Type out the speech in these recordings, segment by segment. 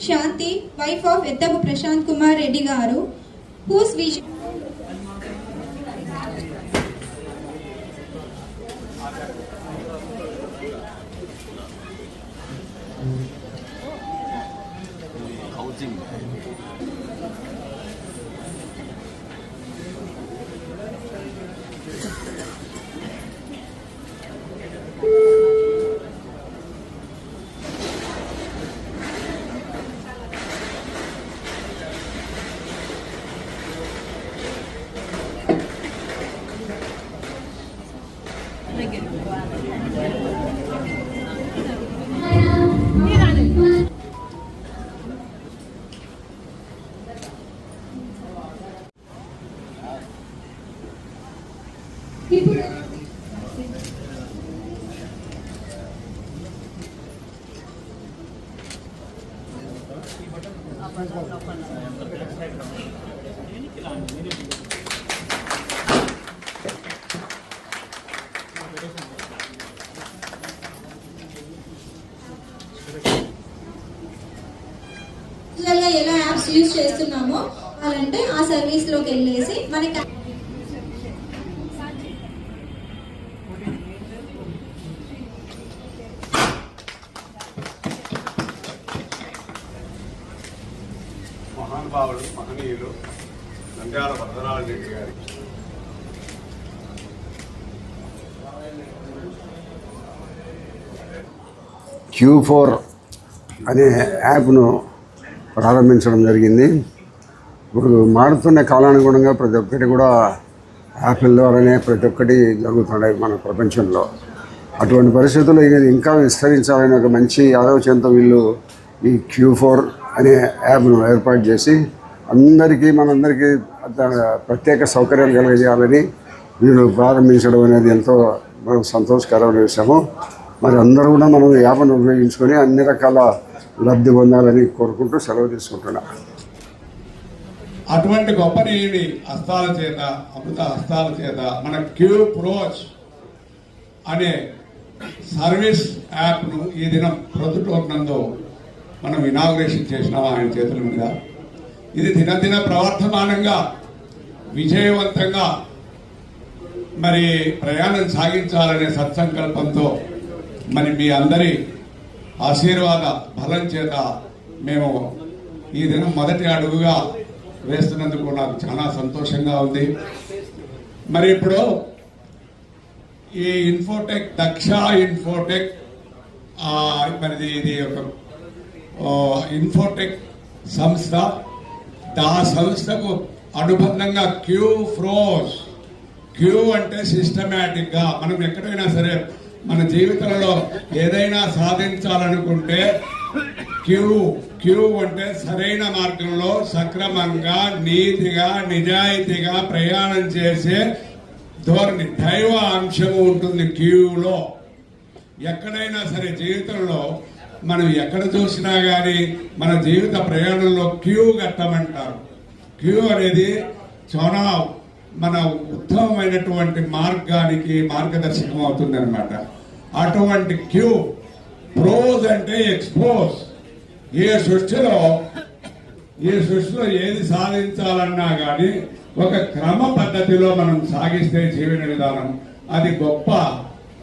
Shanti wife of ఎత్తపు ప్రశాంత్ కుమార్ రెడ్డి గారు whose vision గా ఎలా యాప్స్ యూజ్ చేస్తున్నామో అలాంటే ఆ సర్వీస్లోకి వెళ్ళేసి మనకి మహానుభావుడు మహనీయులు నంద్యాల వరదరాజు రెడ్డి గారి క్యూ ఫోర్ అనే యాప్ను ప్రారంభించడం జరిగింది. ఇప్పుడు మారుతున్న కాలానుగుణంగా ప్రతి ఒక్కటి కూడా యాప్ల ద్వారానే ప్రతి ఒక్కటి జరుగుతున్నాయి మన ప్రపంచంలో. అటువంటి పరిస్థితుల్లో ఇది ఇంకా విస్తరించాలని ఒక మంచి ఆలోచనతో వీళ్ళు ఈ క్యూ ఫోర్ అనే యాప్ను ఏర్పాటు చేసి అందరికీ మనందరికీ ప్రత్యేక సౌకర్యాలు కలిగజేయాలని వీళ్ళు ప్రారంభించడం అనేది ఎంతో మనం సంతోషకరమైన విషయము మరి అందరూ కూడా మనం యాప్ను ఉపయోగించుకొని అన్ని రకాల లబ్ధి పొందాలని కోరుకుంటూ సెలవు తీసుకుంటున్నా. అటువంటి గొప్ప నీయుడి హస్తాల చేత అమృత హస్తాల చేత మన క్యూ ప్రోచ్ అనే సర్వీస్ యాప్ను ఈ దినం ప్రొద్దుటూరు మనం ఇనాగ్రేషన్ చేసినాం ఆయన చేతుల మీద? ఇది దినదిన ప్రవర్తమానంగా విజయవంతంగా మరి ప్రయాణం సాగించాలనే సత్సంకల్పంతో మరి మీ అందరి ఆశీర్వాద బలం చేత మేము ఈ దినం మొదటి అడుగుగా వేస్తున్నందుకు నాకు చాలా సంతోషంగా ఉంది. మరి ఇప్పుడు ఈ ఇన్ఫోటెక్ దక్ష ఇన్ఫోటెక్ మరి మరిది ఇది ఒక ఇన్ఫోటెక్ సంస్థ ఆ సంస్థకు అనుబంధంగా క్యూ ఫ్రోస్ క్యూ అంటే సిస్టమేటిక్గా మనం ఎక్కడైనా సరే మన జీవితంలో ఏదైనా సాధించాలనుకుంటే క్యూ క్యూ అంటే సరైన మార్గంలో సక్రమంగా నీతిగా నిజాయితీగా ప్రయాణం చేసే ధోరణి దైవ అంశము ఉంటుంది క్యూలో. ఎక్కడైనా సరే జీవితంలో మనం ఎక్కడ చూసినా కానీ మన జీవిత ప్రయాణంలో క్యూ కట్టమంటారు. క్యూ అనేది చాలా మన ఉత్తమమైనటువంటి మార్గానికి మార్గదర్శకం అవుతుంది అనమాట అటువంటి క్యూ ప్రోజ్ అంటే ఎక్స్పోజ్ ఏ సృష్టిలో ఈ సృష్టిలో ఏది సాధించాలన్నా కానీ ఒక క్రమ పద్ధతిలో మనం సాగిస్తే జీవన విధానం అది గొప్ప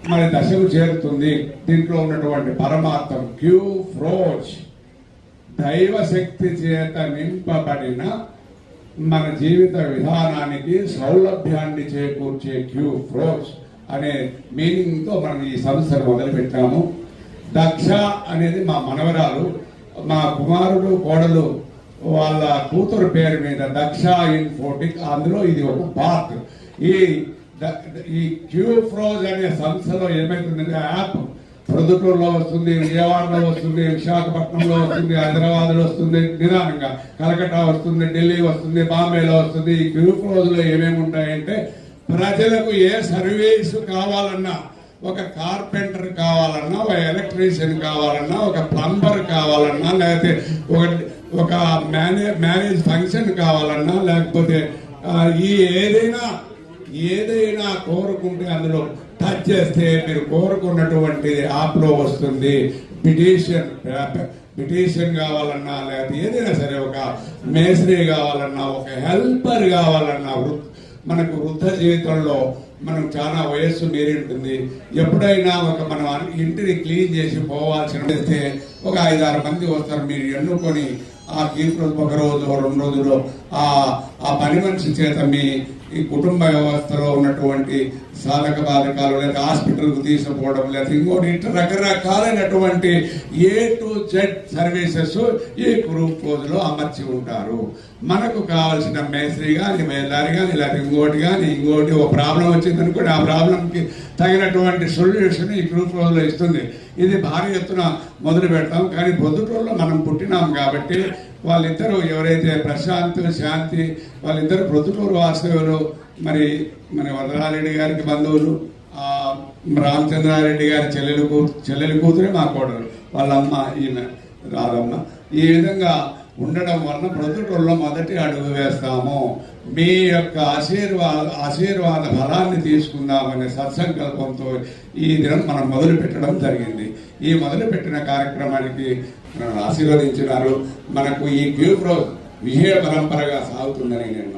మరి దశకు చేరుతుంది. దీంట్లో ఉన్నటువంటి పరమార్థం క్యూ ఫ్రోజ్ దైవ శక్తి చేత నింపబడిన మన జీవిత విధానానికి సౌలభ్యాన్ని చేకూర్చే క్యూ ఫ్రోజ్ అనే మీనింగ్తో మనం ఈ సంస్థను మొదలుపెట్టాము. దక్ష అనేది మా మనవరాలు మా కుమారుడు కోడలు వాళ్ళ కూతురు పేరు మీద దక్ష ఇన్ఫోటిక్ అందులో ఇది ఒక పార్ట్. ఈ ఈ క్యూ ఫ్రోజ్ అనే సంస్థలో ఏమైతుందంటే యాప్ ప్రొద్దుటూరులో వస్తుంది విజయవాడలో వస్తుంది విశాఖపట్నంలో వస్తుంది హైదరాబాద్లో వస్తుంది నిదానంగా. కలకట్టా వస్తుంది ఢిల్లీ వస్తుంది బాంబేలో వస్తుంది. ఈ క్యూ ఫ్రోజ్లో ఏమేమి ఉంటాయంటే ప్రజలకు ఏ సర్వీసు కావాలన్నా ఒక కార్పెంటర్ కావాలన్నా ఒక ఎలక్ట్రీషియన్ కావాలన్నా ఒక ప్లంబర్ కావాలన్నా లేకపోతే ఒక ఒక మేనేజ్ మ్యారేజ్ ఫంక్షన్ కావాలన్నా లేకపోతే ఈ ఏదైనా ఏదైనా కోరుకుంటే అందులో టచ్ చేస్తే మీరు కోరుకున్నటువంటి యాప్లో వస్తుంది. పిటిషన్ పిటిషన్ కావాలన్నా లేకపోతే ఏదైనా సరే ఒక మేస్త్రి కావాలన్నా ఒక హెల్పర్ కావాలన్నా వృ- మనకు వృద్ధ జీవితంలో మనం చాలా వయస్సు మీరి ఉంటుంది. ఎప్పుడైనా ఒక మనం ఇంటిని క్లీన్ చేసి పోవాల్సిన వస్తే ఒక ఐదారు మంది వస్తారు. మీరు ఎన్నుకొని ఆ కీర్తి ఒక రోజు రెండు రోజులు ఆ ఆ పని మనిషి చేత మీ ఈ కుటుంబ వ్యవస్థలో ఉన్నటువంటి సాధక బాధకాలు లేదా హాస్పిటల్కు తీసుకుపోవడం లేదా ఇంకోటి ఇట్లా రకరకాలైనటువంటి ఏ టు జెడ్ సర్వీసెస్ ఈ గ్రూప్ రోజులో అమర్చి ఉంటారు. మనకు కావాల్సిన మేస్త్రి కానీ మేదారి కానీ లేదా ఇంకోటి కానీ ఇంకోటి ఒక ప్రాబ్లం వచ్చింది అనుకోండి ఆ ప్రాబ్లంకి తగినటువంటి సొల్యూషన్ ఈ గ్రూప్ రోజులో ఇస్తుంది. ఇది భారీ ఎత్తున మొదలు పెడతాం కానీ పొద్దుటూరులో మనం పుట్టినాం కాబట్టి వాళ్ళిద్దరూ ఎవరైతే ప్రశాంత్ శాంతి వాళ్ళిద్దరు ప్రొద్దుటూరు వాస్తవులు మరి మన వరదారెడ్డి గారికి బంధువులు రామచంద్రారెడ్డి గారి చెల్లెలు కూ చెల్లెలు కూతురే మా కోడలు వాళ్ళ అమ్మ ఈమె రాదమ్మ. ఈ విధంగా ఉండడం వలన ప్రొద్దుటూరులో మొదటి అడుగు వేస్తాము. మీ యొక్క ఆశీర్వాద ఆశీర్వాద ఫలాన్ని తీసుకుందామనే సత్సంకల్పంతో ఈ దినం మనం మొదలు పెట్టడం జరిగింది. ఈ మొదలు పెట్టిన కార్యక్రమానికి ఆశీర్వదించినారు. మనకు ఈ గ్యూప్రో విజయ పరంపరగా సాగుతుందని నేను